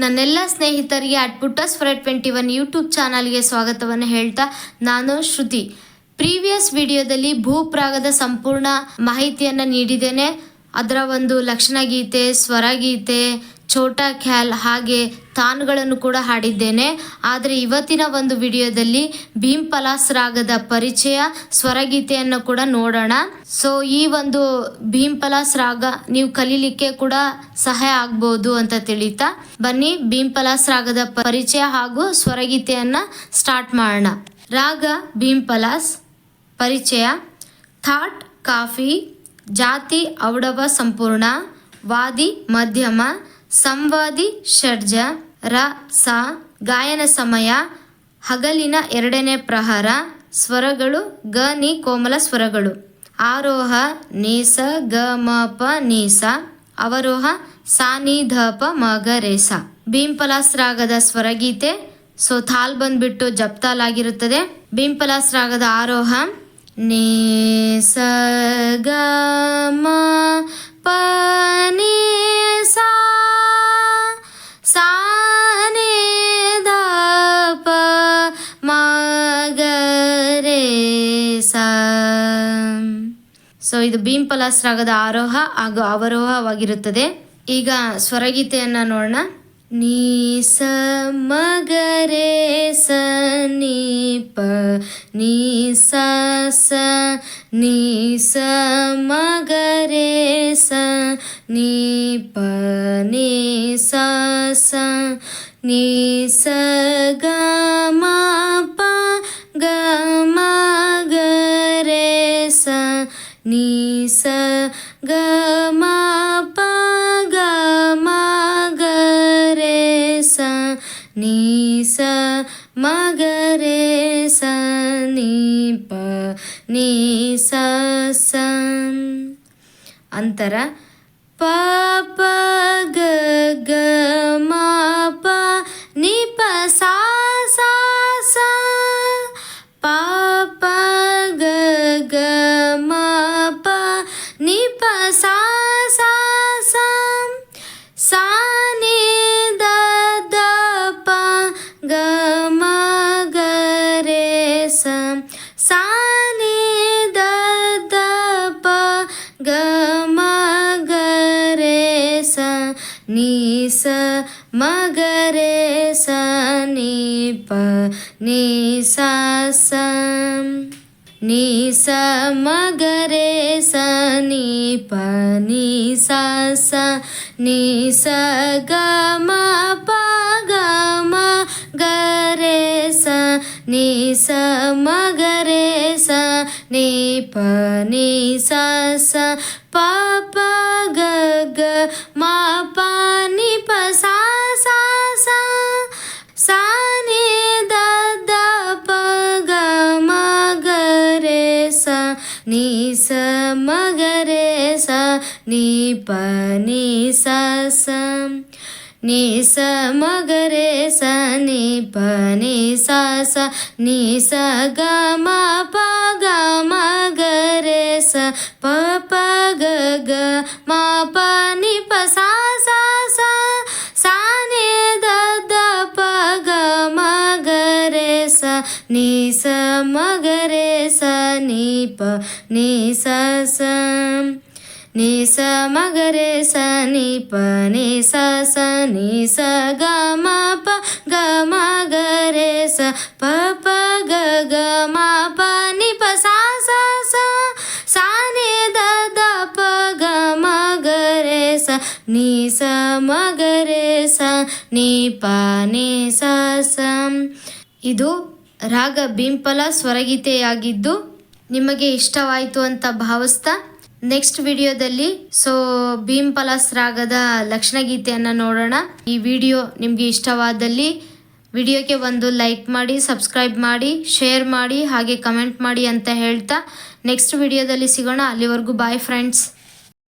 ನನ್ನೆಲ್ಲ ಸ್ನೇಹಿತರಿಗೆ ಅಟ್ ಪುಟ್ಟಸ್ ಫರ್ ಟ್ವೆಂಟಿ ಒನ್ ಯೂಟ್ಯೂಬ್ ಚಾನಲ್ಗೆ ಸ್ವಾಗತವನ್ನು ಹೇಳ್ತಾ ನಾನು ಶ್ರುತಿ. ಪ್ರೀವಿಯಸ್ ವಿಡಿಯೋದಲ್ಲಿ ಭೂಪ್ರಾಗದ ಸಂಪೂರ್ಣ ಮಾಹಿತಿಯನ್ನು ನೀಡಿದ್ದೇನೆ. ಅದರ ಒಂದು ಲಕ್ಷಣ ಗೀತೆ ಸ್ವರಗೀತೆ ಛೋಟಾ ಖ್ಯಾಲ್ ಹಾಗೆ ತಾನ್ಗಳನ್ನು ಕೂಡ ಹಾಡಿದ್ದೇನೆ. ಆದರೆ ಇವತ್ತಿನ ಒಂದು ವಿಡಿಯೋದಲ್ಲಿ ಭೀಮ್ ಪಲಾಸ್ ರಾಗದ ಪರಿಚಯ ಸ್ವರಗೀತೆಯನ್ನು ಕೂಡ ನೋಡೋಣ. ಸೊ ಈ ಒಂದು ಭೀಮ್ ಪಲಾಸ್ ರಾಗ ನೀವು ಕಲೀಲಿಕ್ಕೆ ಕೂಡ ಸಹಾಯ ಆಗ್ಬೋದು ಅಂತ ತಿಳಿತಾ. ಬನ್ನಿ ಭೀಮ್ ಪಲಾಸ್ ರಾಗದ ಪರಿಚಯ ಹಾಗೂ ಸ್ವರಗೀತೆಯನ್ನು ಸ್ಟಾರ್ಟ್ ಮಾಡೋಣ. ರಾಗ ಭೀಮ್ ಪಲಾಸ್, ಪರಿಚಯ. ಥಾಟ್ ಕಾಫಿ, ಜಾತಿ, ಔಡವ ಸಂಪೂರ್ಣ. ವಾದಿ, ಮಧ್ಯಮ. ಸಂವಾದಿ ಷಡ್ಜ ರ ಸ ಗಾಯನ ಸಮಯ ಹಗಲಿನ ಎರಡನೇ ಪ್ರಹರ ಸ್ವರಗಳು ಗ ನಿ ಕೋಮಲ ಸ್ವರಗಳು. ಆರೋಹ ನೀಸ ಗ ಮ ಪ ನೀಸ ಅವರೋಹ ಸಾ ನಿ ಧ ಪ ಮ ಗ ರೇ ಸ. ಭೀಂಪಲಾಸ್ ರಾಗದ ಸ್ವರಗೀತೆ ಸೊ ಥಾಲ್ ಬಂದ್ಬಿಟ್ಟು ಜಪ್ತಾಲ್ ಆಗಿರುತ್ತದೆ ಭೀಂಪಲಾಸ್ ರಾಗದ ಆರೋಹ ನೀ ಸ ಗ ಮ ಸೊ ಇದು ಭೀಮ್ ಪಲಾಸ್ರಾಗದ ಆರೋಹ ಹಾಗೂ ಅವರೋಹವಾಗಿರುತ್ತದೆ. ಈಗ ಸ್ವರಗೀತೆಯನ್ನ ನೋಡೋಣ. ನೀ ಸ ಮಗರೆ ಸ ನೀ ಪ ನೀ ಸ ಸ ನೀ ಸ ಮಗರೆ ಸ ನೀ ಪ ನೀ ಸ ಸ ನೀ ಸ ಸ ಗ ಮ ಪ ಗ ಮ ಗ ರೇ ಸ ನೀ ಸ ಮ ಗ ರೇ ಸ ನೀ ಪ ನೀ ಸ ಸ ಅಂತರ ಪ ಪ ಗ ಗ ಮ ಪ ನಿ ಪ ಸಾ ಸಾ ಮ ಗ ರೇ ಸ ನೀ ಪ ನೀ ಸ ಸ ನೀ ಸ ಮ ಗ ರೇ ಸ ನೀ ಪ ನೀ ಸ ಸ ನೀ ಸ ಗ ಮ ಪ ಗ ಮ ಸ ನೀ ಸ ಮ ಗ ರೇ ಸ ನೀ ಪ ನೀ ಸ ಸ ನೀ ಸ ಮ ಗ ರೇ ಸ ನೀ ಪ ನೀ ಸ ಸ ನೀ ಸ ಗ ಮ ಪ ಗ ಮ ಗ ರೇ ಸ ಸ ನೀ ಸ ಮ ಗ ರೇ ಸ ನೀ ಪ ನೀ ಸ ಸ. ನೀ ಸ ಮ ಗ ರೇ ಸ ನೀ ಪ ನೀ ಸ ಸ ನೀ ಸ ಗ ಮ ಪ ಗ ಮ ಗ ರೇ ಸ ಪ ಪ ಗ ಗ ಮ ಪ ನಿ ಪ ಸಾ ಸ ಸ. ಸಾ ನಿ ದ ದ ಪ ಗ ಮ ಗ ರೇ ಸ ನೀ ಸ ಮ ಗ ರೇ ಸ ನೀ ಪ ನೀ ಸ ಸ. ಇದು ರಾಗ ಬಿಂಪಲ ಸ್ವರಗೀತೆಯಾಗಿದ್ದು ನಿಮಗೆ ಇಷ್ಟವಾಯಿತು ಅಂತ ಭಾವಿಸ್ತಾ ನೆಕ್ಸ್ಟ್ ವಿಡಿಯೋದಲ್ಲಿ ಸೊ ಭೀಮ್ ಪಲಾಸ್ ರಾಗದ ಲಕ್ಷಣ ಗೀತೆಯನ್ನು ನೋಡೋಣ. ಈ ವಿಡಿಯೋ ನಿಮಗೆ ಇಷ್ಟವಾದಲ್ಲಿ ವಿಡಿಯೋಗೆ ಒಂದು ಲೈಕ್ ಮಾಡಿ, ಸಬ್ಸ್ಕ್ರೈಬ್ ಮಾಡಿ, ಶೇರ್ ಮಾಡಿ, ಹಾಗೆ ಕಮೆಂಟ್ ಮಾಡಿ ಅಂತ ಹೇಳ್ತಾ ನೆಕ್ಸ್ಟ್ ವಿಡಿಯೋದಲ್ಲಿ ಸಿಗೋಣ. ಅಲ್ಲಿವರೆಗೂ ಬಾಯ್ ಫ್ರೆಂಡ್ಸ್